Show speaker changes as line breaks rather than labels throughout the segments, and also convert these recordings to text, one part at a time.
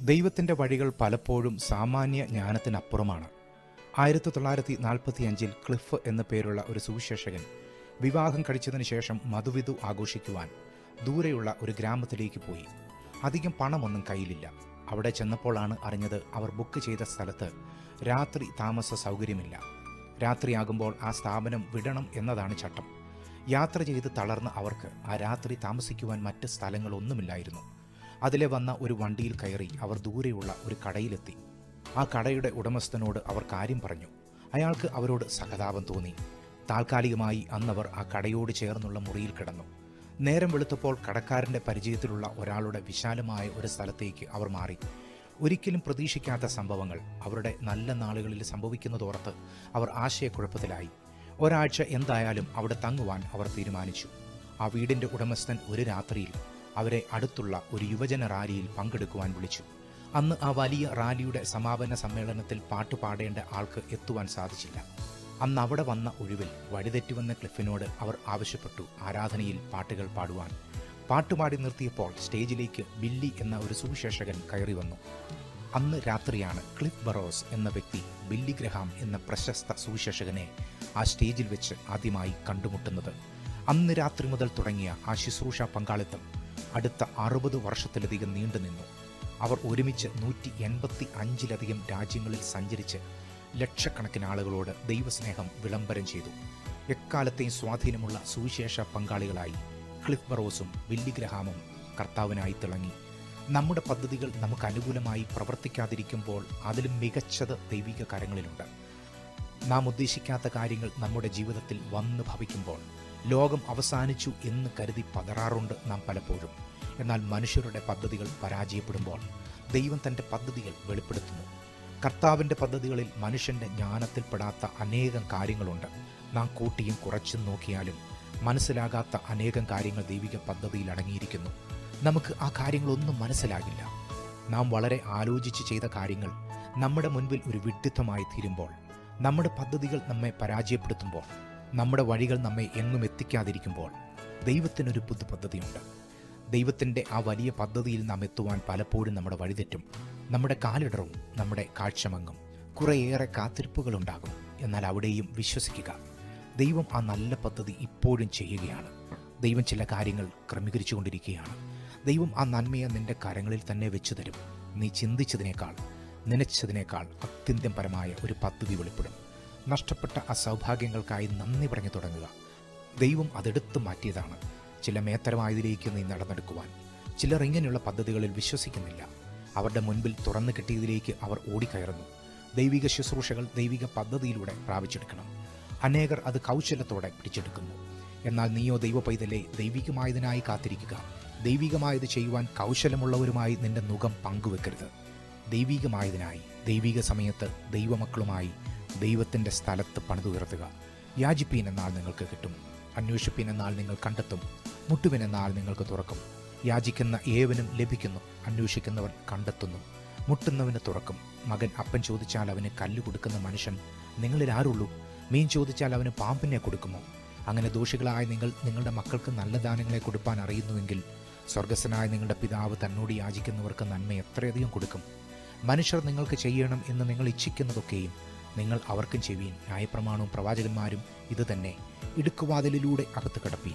ദൈവത്തിന്റെ വഴികൾ പലപ്പോഴും സാമാന്യ ജ്ഞാനത്തിനപ്പുറമാണ്. ആയിരത്തി തൊള്ളായിരത്തി നാൽപ്പത്തി അഞ്ചിൽ ക്ലിഫ് എന്ന പേരുള്ള ഒരു സുവിശേഷകൻ വിവാഹം കഴിച്ചതിന് ശേഷം മധുവിധു ആഘോഷിക്കുവാൻ ദൂരെയുള്ള ഒരു ഗ്രാമത്തിലേക്ക് പോയി. അധികം പണമൊന്നും കയ്യിലില്ല. അവിടെ ചെന്നപ്പോഴാണ് അറിഞ്ഞത് അവർ ബുക്ക് ചെയ്ത സ്ഥലത്ത് രാത്രി താമസ സൗകര്യമില്ല. രാത്രിയാകുമ്പോൾ ആ സ്ഥാപനം വിടണം എന്നതാണ് ചട്ടം. യാത്ര ചെയ്ത് തളർന്ന അവർക്ക് ആ രാത്രി താമസിക്കുവാൻ മറ്റ് സ്ഥലങ്ങളൊന്നുമില്ലായിരുന്നു. അതിലെ വന്ന ഒരു വണ്ടിയിൽ കയറി അവർ ദൂരെയുള്ള ഒരു കടയിലെത്തി. ആ കടയുടെ ഉടമസ്ഥനോട് അവർ കാര്യം പറഞ്ഞു. അയാൾക്ക് അവരോട് സഹതാപം തോന്നി. താൽക്കാലികമായി അന്നവർ ആ കടയോട് ചേർന്നുള്ള മുറിയിൽ കിടന്നു. നേരം വെളുത്തപ്പോൾ കടക്കാരന്റെ പരിചയത്തിലുള്ള ഒരാളുടെ വിശാലമായ ഒരു സ്ഥലത്തേക്ക് അവർ മാറി. ഒരിക്കലും പ്രതീക്ഷിക്കാത്ത സംഭവങ്ങൾ അവരുടെ നല്ല നാളുകളിൽ സംഭവിക്കുന്നതോർത്ത് അവർ ആശയക്കുഴപ്പത്തിലായി. ഒരാഴ്ച എന്തായാലും അവിടെ തങ്ങുവാൻ അവർ തീരുമാനിച്ചു. ആ വീടിന്റെ ഉടമസ്ഥൻ ഒരു രാത്രിയിൽ അവരെ അടുത്തുള്ള ഒരു യുവജന റാലിയിൽ പങ്കെടുക്കുവാൻ വിളിച്ചു. അന്ന് ആ വലിയ റാലിയുടെ സമാപന സമ്മേളനത്തിൽ പാട്ട് പാടേണ്ട ആൾക്ക് എത്തുവാൻ സാധിച്ചില്ല. അന്ന് അവിടെ വന്ന ഒഴിവിൽ വഴിതെറ്റുവന്ന ക്ലിഫിനോട് അവർ ആവശ്യപ്പെട്ടു ആരാധനയിൽ പാട്ടുകൾ പാടുവാൻ. പാട്ടുപാടി നിർത്തിയപ്പോൾ സ്റ്റേജിലേക്ക് ബില്ലി എന്ന ഒരു സുവിശേഷകൻ കയറി വന്നു. അന്ന് രാത്രിയാണ് ക്ലിഫ് ബറോസ് എന്ന വ്യക്തി ബില്ലി ഗ്രഹാം എന്ന പ്രശസ്ത സുവിശേഷകനെ ആ സ്റ്റേജിൽ വെച്ച് ആദ്യമായി കണ്ടുമുട്ടുന്നത്. അന്ന് രാത്രി മുതൽ തുടങ്ങിയ ആ ശുശ്രൂഷ പങ്കാളിത്തം അടുത്ത അറുപത് വർഷത്തിലധികം നീണ്ടുനിന്നു അവർ ഒരുമിച്ച് നൂറ്റി എൺപത്തി അഞ്ചിലധികം രാജ്യങ്ങളിൽ സഞ്ചരിച്ച് ലക്ഷക്കണക്കിന് ആളുകളോട് ദൈവസ്നേഹം വിളംബരം ചെയ്തു. എക്കാലത്തെയും സ്വാധീനമുള്ള സുവിശേഷ പങ്കാളികളായി ക്ലിഫ് ബറോസും വില്ലി ഗ്രഹാമും കർത്താവിനായി തിളങ്ങി. നമ്മുടെ പദ്ധതികൾ നമുക്ക് അനുകൂലമായി പ്രവർത്തിക്കാതിരിക്കുമ്പോൾ അതിലും മികച്ചത് ദൈവിക കരങ്ങളിലുണ്ട് നാം ഉദ്ദേശിക്കാത്ത കാര്യങ്ങൾ നമ്മുടെ ജീവിതത്തിൽ വന്നു ഭവിക്കുമ്പോൾ ലോകം അവസാനിച്ചു എന്ന് കരുതി പതറാറുണ്ട് നാം പലപ്പോഴും. എന്നാൽ മനുഷ്യരുടെ പദ്ധതികൾ പരാജയപ്പെടുമ്പോൾ ദൈവം തന്റെ പദ്ധതികൾ വെളിപ്പെടുത്തുന്നു. കർത്താവിന്റെ പദ്ധതികളിൽ മനുഷ്യന്റെ ജ്ഞാനത്തിൽപ്പെടാത്ത അനേകം കാര്യങ്ങളുണ്ട്. നാം കൂട്ടിയും കുറച്ചും നോക്കിയാലും മനസ്സിലാകാത്ത അനേകം കാര്യങ്ങൾ ദൈവിക പദ്ധതിയിൽ അടങ്ങിയിരിക്കുന്നു. നമുക്ക് ആ കാര്യങ്ങളൊന്നും മനസ്സിലാകില്ല. നാം വളരെ ആലോചിച്ച് ചെയ്ത കാര്യങ്ങൾ നമ്മുടെ മുൻപിൽ ഒരു വിഡ്ഢിത്തമായി തീരുമ്പോൾ നമ്മുടെ പദ്ധതികൾ നമ്മെ പരാജയപ്പെടുത്തുമ്പോൾ നമ്മുടെ വഴികൾ നമ്മെ എങ്ങും എത്തിക്കാതിരിക്കുമ്പോൾ ദൈവത്തിനൊരു പുതു പദ്ധതിയുണ്ട് ദൈവത്തിന്റെ ആ വലിയ പദ്ധതിയിൽ നാം എത്തുവാൻ പലപ്പോഴും നമ്മുടെ വഴിതെറ്റും നമ്മുടെ കാലിടറും നമ്മുടെ കാഴ്ചമങ്ങും കുറേയേറെ കാത്തിരിപ്പുകളുണ്ടാകും. എന്നാൽ അവിടെയും വിശ്വസിക്കുക ദൈവം ആ നല്ല പദ്ധതി ഇപ്പോഴും ചെയ്യുകയാണ്. ദൈവം ചില കാര്യങ്ങൾ ക്രമീകരിച്ചു കൊണ്ടിരിക്കുകയാണ് ദൈവം ആ നന്മയെ നിന്റെ കരങ്ങളിൽ തന്നെ വെച്ചു തരും. നീ ചിന്തിച്ചതിനേക്കാൾ നനച്ചതിനേക്കാൾ അത്യന്തം പരമായ ഒരു പദ്ധതി വെളിപ്പെടും. നഷ്ടപ്പെട്ട ആ സൗഭാഗ്യങ്ങൾക്കായി നന്ദി പറഞ്ഞു തുടങ്ങുക. ദൈവം അതെടുത്തു മാറ്റിയതാണ്. ചില മേത്തരമായതിലേക്ക് നീ നടന്നെടുക്കുവാൻ. ചിലർ ഇങ്ങനെയുള്ള പദ്ധതികളിൽ വിശ്വസിക്കുന്നില്ല. അവരുടെ മുൻപിൽ തുറന്നു കിട്ടിയതിലേക്ക് അവർ ഓടിക്കയറുന്നു. ദൈവിക ശുശ്രൂഷകൾ ദൈവിക പദ്ധതിയിലൂടെ പ്രാപിച്ചെടുക്കണം. അനേകർ അത് കൗശലത്തോടെ പിടിച്ചെടുക്കുന്നു. എന്നാൽ നീയോ ദൈവ പൈതലെ ദൈവികമായതിനായി കാത്തിരിക്കുക. ദൈവികമായത് ചെയ്യുവാൻ കൗശലമുള്ളവരുമായി നിന്റെ മുഖം പങ്കുവെക്കരുത്. ദൈവികമായതിനായി ദൈവിക സമയത്ത് ദൈവമക്കളുമായി ദൈവത്തിന്റെ സ്ഥലത്ത് പണിതുയർത്തുക. യാചിപ്പീൻ എന്നാൽ നിങ്ങൾക്ക് കിട്ടും. അന്വേഷിപ്പീൻ എന്നാൽ നിങ്ങൾ കണ്ടെത്തും. മുട്ടുവിൻ എന്നാൽ നിങ്ങൾക്ക് തുറക്കും. യാചിക്കുന്ന ഏവനും ലഭിക്കുന്നു. അന്വേഷിക്കുന്നവർ കണ്ടെത്തുന്നു. മുട്ടുന്നവന് തുറക്കും. മകൻ അപ്പൻ ചോദിച്ചാൽ അവന് കല്ല് കൊടുക്കുന്ന മനുഷ്യൻ നിങ്ങളിൽ ആരുള്ളൂ? മീൻ ചോദിച്ചാൽ അവന് പാമ്പിനെ കൊടുക്കുമോ? അങ്ങനെ ദോഷികളായ നിങ്ങൾ നിങ്ങളുടെ മക്കൾക്ക് നല്ല ദാനങ്ങളെ കൊടുക്കാൻ അറിയുന്നുവെങ്കിൽ സ്വർഗസ്വനായ നിങ്ങളുടെ പിതാവ് തന്നോട് യാചിക്കുന്നവർക്ക് നന്മ എത്രയധികം കൊടുക്കും. മനുഷ്യർ നിങ്ങൾക്ക് ചെയ്യണം എന്ന് നിങ്ങൾ ഇച്ഛിക്കുന്നതൊക്കെയും നിങ്ങൾ അവർക്കും ചെവിയൻ ന്യായപ്രമാണവും പ്രവാചകന്മാരും ഇത് തന്നെ. ഇടുക്കുവാതിലിലൂടെ അകത്ത് കിടപ്പീൻ.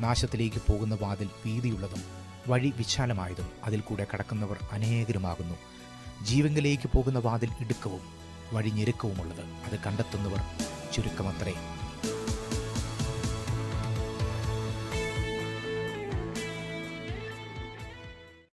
നാശത്തിലേക്ക് പോകുന്ന വാതിൽ വീതിയുള്ളതും വഴി വിശാലമായതും അതിൽ കൂടെ കടക്കുന്നവർ അനേകരുമാകുന്നു. ജീവങ്കിലേക്ക് പോകുന്ന വാതിൽ ഇടുക്കവും വഴി ഞെരുക്കവുമുള്ളത് അത് കണ്ടെത്തുന്നവർ ചുരുക്കമത്രേ.